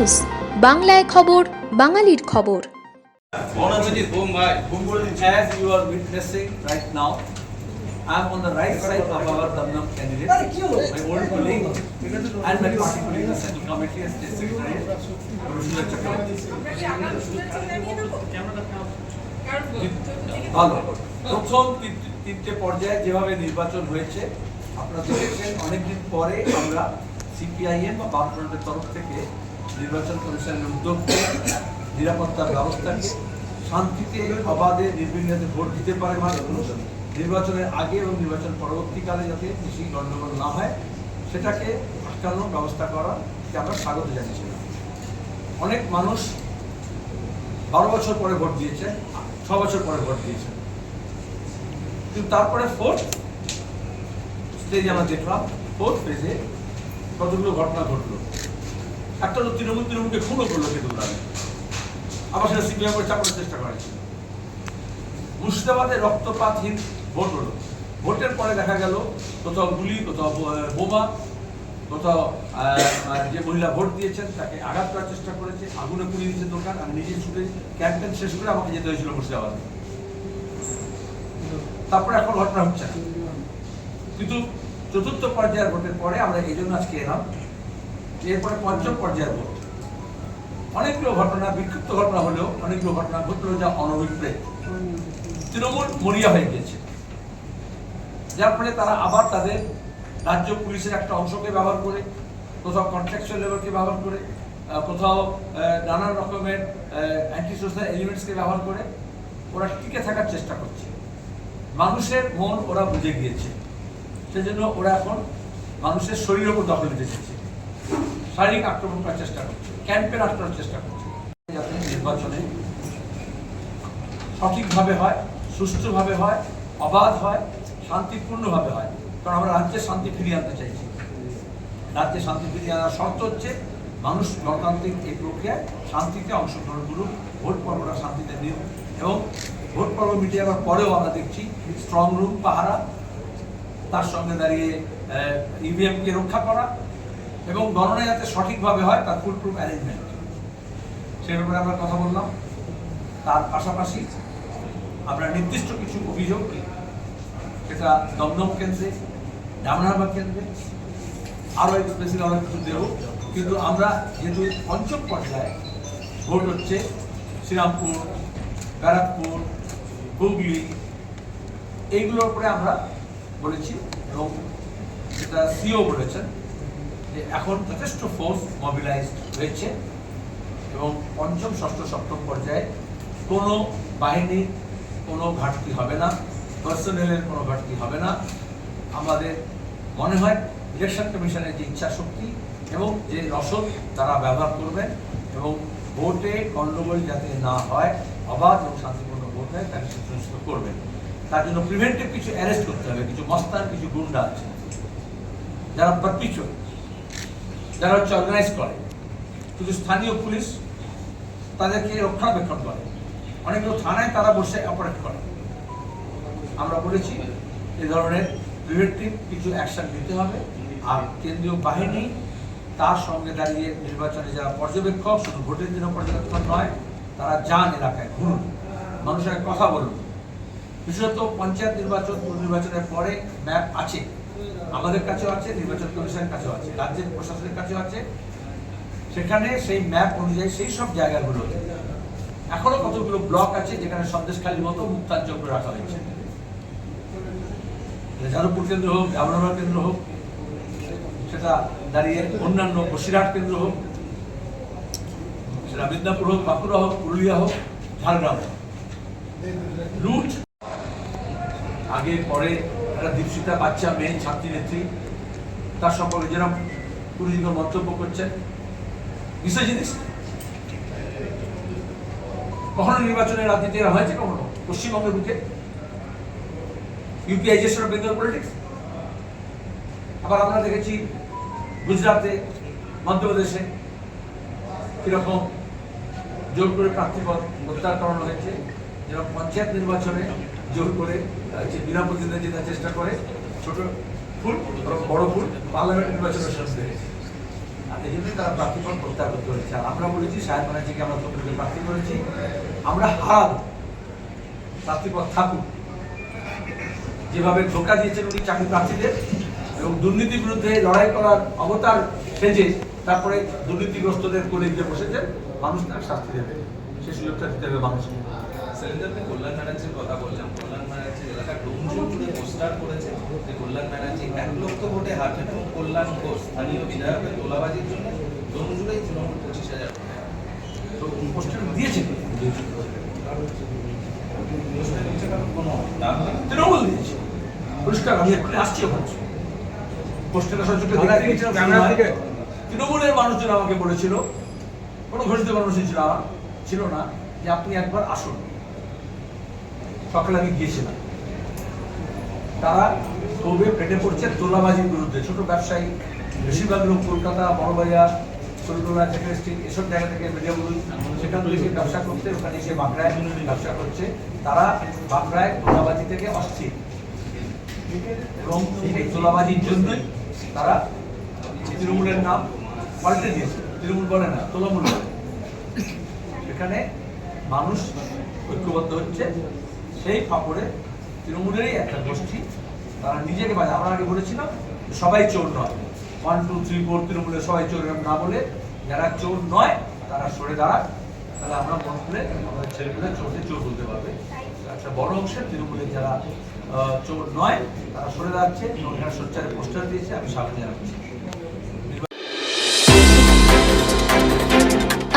News বাংলায় খবর বাঙালির খবর। পর্যায়ে যেভাবে নির্বাচন হয়েছে আপনারা দেখেছেন অনেকদিন পরে আমরা সিপিআইএম বা বামফ্রন্টের তরফ থেকে নির্বাচন কমিশনের উদ্যোগ নিয়ে নিরাপত্তার ব্যবস্থাকে শান্তিতে অবাধে নির্বিঘ্নে ভোট দিতে পারে মানুষ নির্বাচনের আগে এবং নির্বাচন পরবর্তীকালে যাতে বেশি গণ্ডগোল না হয়, সেটাকে আটকানোর ব্যবস্থা করা আমরা স্বাগত জানিয়েছিলাম অনেক মানুষ বারো বছর পরে ভোট দিয়েছে, ছ বছর পরে ভোট দিয়েছে। কিন্তু তারপরে ফোর্থ স্টেজ আমরা দেখলাম ফোর্থ ফেজে কতগুলো ঘটনা ঘটলো? একটা হলো তৃণমূল তৃণমূলকে খুনও করল কিন্তু আবার সেটা সিপিএম করে চাপানোর চেষ্টা করেছিল মুর্শিদাবাদে রক্তপাতহীন ভোট হলো। ভোটের পরে দেখা গেল কোথাও গুলি, কোথাও বোমা, কোথাও যে মহিলা ভোট দিয়েছেন তাকে আঘাত করার চেষ্টা করেছে, আগুনে পুড়িয়ে দিয়েছে দোকান আমি নিজে ছুটে ক্যাম্পেন শেষ করে আমাকে যেতে হয়েছিল মুর্শিদাবাদে। তারপরে এখন ঘটনা হচ্ছে। কিন্তু চতুর্থ পর্যায়ের ভোটের পরে আমরা এই জন্য আজকে এলাম। এরপরে পঞ্চম পর্যায়ের ভোট। অনেকগুলো ঘটনা, বিক্ষিপ্ত ঘটনা হলেও অনেকগুলো ঘটনা ঘটলো যা অনভিপ্রেত। তৃণমূল মরিয়া হয়ে গিয়েছে। যার ফলে তারা আবার তাদের রাজ্য পুলিশের একটা অংশকে ব্যবহার করে, কোথাও কন্ট্রাকচুয়াল লেবারকে ব্যবহার করে কোথাও নানান রকমের অ্যান্টি সোশ্যাল এলিমেন্টসকে ব্যবহার করে ওরা টিকে থাকার চেষ্টা করছে। মানুষের মন ওরা বুঝে গিয়েছে। সেজন্য ওরা এখন মানুষের শরীরের উপর দখল নিতে চেয়েছে শারীরিক আক্রমণ করার চেষ্টা করছে ক্যাম্পেন আটকানোর চেষ্টা করছে। যাতে নির্বাচনে সঠিকভাবে হয়, সুষ্ঠুভাবে হয়, অবাধ হয়, শান্তিপূর্ণভাবে হয়। কারণ আমরা রাজ্যে শান্তি ফিরিয়ে আনতে চাইছি। রাজ্যে শান্তি ফিরিয়ে আনার শর্ত হচ্ছে মানুষ গণতান্ত্রিক এই প্রক্রিয়ায় শান্তিতে অংশগ্রহণ করুক, ভোট পর্বটা শান্তিতে নিন এবং ভোট পর্ব মিটে যাওয়ার পরেও আমরা দেখছি স্ট্রং রুম পাহারা, তার সঙ্গে দাঁড়িয়ে ইভিএমকে রক্ষা করা এবং গণনা যাতে সঠিকভাবে হয় তার ফুল প্রুফ অ্যারেঞ্জমেন্ট সে ব্যাপারে আমরা কথা বললাম। তার পাশাপাশি আমরা নির্দিষ্ট কিছু অভিযোগ, সেটা দমদম কেন্দ্রে, ডামনারবাগ কেন্দ্রে, আরও একটু স্পেসিফিক অনেক কিছু দেবো। কিন্তু আমরা যেহেতু পঞ্চম পর্যায়ে ভোট হচ্ছে, শ্রীরামপুর, ব্যারাকপুর, হুগলি, এইগুলোর উপরে আমরা বলেছি এবং সেটা সিও বলেছেন। যে এখন যথেষ্ট ফোর্স মোবিলাইজড হয়েছে এবং পঞ্চম, ষষ্ঠ, সপ্তম পর্যায়ে কোনো বাহিনীর কোনো ঘাটতি হবে না পার্সোনেলের কোনো ঘাটতি হবে না। আমাদের মনে হয় ইলেকশন কমিশনের যে ইচ্ছা শক্তি এবং যে রসদ তারা ব্যবহার করবেন এবং ভোটে গণ্ডগোল যাতে না হয়, অবাধ এবং শান্তিপূর্ণ ভোট হয় তাকে সুনিশ্চিত করবেন। তার জন্য প্রিভেন্টিভ কিছু অ্যারেস্ট করতে হবে, কিছু মস্তান, কিছু গুন্ডা আছে। যারা পারপিচুয়াল যারা হচ্ছে অর্গানাইজ করে, কিছু স্থানীয় পুলিশ তাদেরকে রক্ষণাবেক্ষণ করে। অনেকগুলো থানায় তারা বসে অপারেট করে। আমরা বলেছি, এ ধরনের প্রিভেন্টিভ কিছু অ্যাকশন নিতে হবে, আর কেন্দ্রীয় বাহিনী তার সঙ্গে দাঁড়িয়ে নির্বাচনে যারা পর্যবেক্ষক, শুধু ভোটের দিনও পর্যবেক্ষণ নয়, তারা যান এলাকায় ঘুরুন, মানুষের কথা বলুন। বিশেষত পঞ্চায়েত নির্বাচন নির্বাচনের পরে ম্যাপ আছে। আমাদের কাছেও আছে, নির্বাচন কমিশনের কাছেও আছে, রাজ্যের প্রশাসনের কাছেও আছে। সেখানে সেই ম্যাপ অনুযায়ী সেই সব জায়গাগুলো এখনও কতগুলো ব্লক আছে যেখানে সন্দেশখালীর মতো মুক্তাঞ্চল করে রাখা হয়েছে? যাদবপুর কেন্দ্র হোক জামনগর কেন্দ্র হোক, সেটা দাঁড়িয়ে অন্যান্য বসিরহাট কেন্দ্র হোক, সেটা মিদনাপুর হোক, বাঁকুড়া হোক, পুরুলিয়া হোক, ঝাড়গ্রাম হোক। লুট, আগে, পরে একটা দীপশিতা বাচ্চা, মেয়ে, ছাত্রী, নেত্রী, তার সম্পর্কে যেরকম পুরোহিত মন্তব্য করছেন। বিষয় জিনিস, কখনো নির্বাচনের রাজনীতি এরা হয়েছে কখনো? পশ্চিমবঙ্গের বুকে? ইউপিআইজেশন অফ বেঙ্গল পলিটিক্স আবার আমরা দেখেছি গুজরাটে, মধ্যপ্রদেশে কীরকম জোর করে প্রার্থীপদ প্রত্যাহার করানো হয়েছে। যেরকম পঞ্চায়েত নির্বাচনে জোর করে বিনা প্রতিদ্বন্দ্বিতা জেতার চেষ্টা করে, ছোট ফুল, বড় ফুল, পার্লামেন্ট নির্বাচনের সামনে আর এই জন্যই তারা প্রত্যাহার আর আমরা বলেছি ব্যানার্জিকে আমরা প্রার্থী করেছি। আমরা হারাবো। প্রার্থীপদ থাকুক। যেভাবে ধোকা দিয়েছেন উনি চাকরি প্রার্থীদের এবং দুর্নীতির বিরুদ্ধে লড়াই করার অবতার সেজে তারপরে দুর্নীতিগ্রস্তদের কোলে গিয়ে বসেছেন, মানুষ তার শাস্তি দেবে। সে সুযোগটা দিতে হবে মানুষকে। সেলিন্দারকে কল্যাণ ব্যানার্জির কথা বললাম। কল্যাণ এলাকা পোস্টার করেছে যে কল্যাণ ব্যানার্জি এক লক্ষ ভোটে হারবেন এবং কল্যাণ ঘোষ স্থানীয় বিধায়কের তোলাবাজির জন্য ডোমজুড়েই তৃণমূল পঁচিশ হাজার তো পোস্টার দিয়েছে কোনো তৃণমূল আমি আসছি ওখানে। ক্যামেরা থেকে- তৃণমূলের মানুষজন আমাকে বলেছিল কোনো ঘোষিত না ছিল না যে আপনি একবার আসুন। সকালে আমি গিয়েছিলাম। তারা তবে পেটে পড়ছে তোলাবাজির বিরুদ্ধে। ছোট ব্যবসায়ী, বেশিরভাগ লোক কলকাতা, বড়বাজার কলকাতা সেকেন্ড স্ট্রিট, এসব জায়গা থেকে মিডিয়াগুলো সেখান থেকে ব্যবসা করতে ওখানে এসে বাঁকড়ায় ব্যবসা করছে। তারা বাঁকড়ায় তোলাবাজি থেকে অস্থির। এবং এই তোলাবাজির জন্যই তারা তৃণমূলের নাম পাল্টে দিয়েছে। তৃণমূল বলে না, তোলামূল বলে। এখানে মানুষ ঐক্যবদ্ধ হচ্ছে। সেই ফাপড়ে তৃণমূলেরই একটা গোষ্ঠী, তারা নিজেকে বাজে আমরা আগে বলেছিলাম, সবাই চোর নয়। ওয়ান টু থ্রি ফোর তৃণমূলের সবাই চোর না বলে যারা চোর নয়, তারা সরে দাঁড়াক। তাহলে আমরা মন হলে আমাদের ছেলেগুলো চোরকে চোর বলতে পারবে। একটা বড় অংশের তৃণমূলের যারা চোর নয়, তারা সরে দাঁড়াচ্ছে। সোচ্চারে পোস্টার দিয়েছে, আমি সামনে জানাচ্ছি।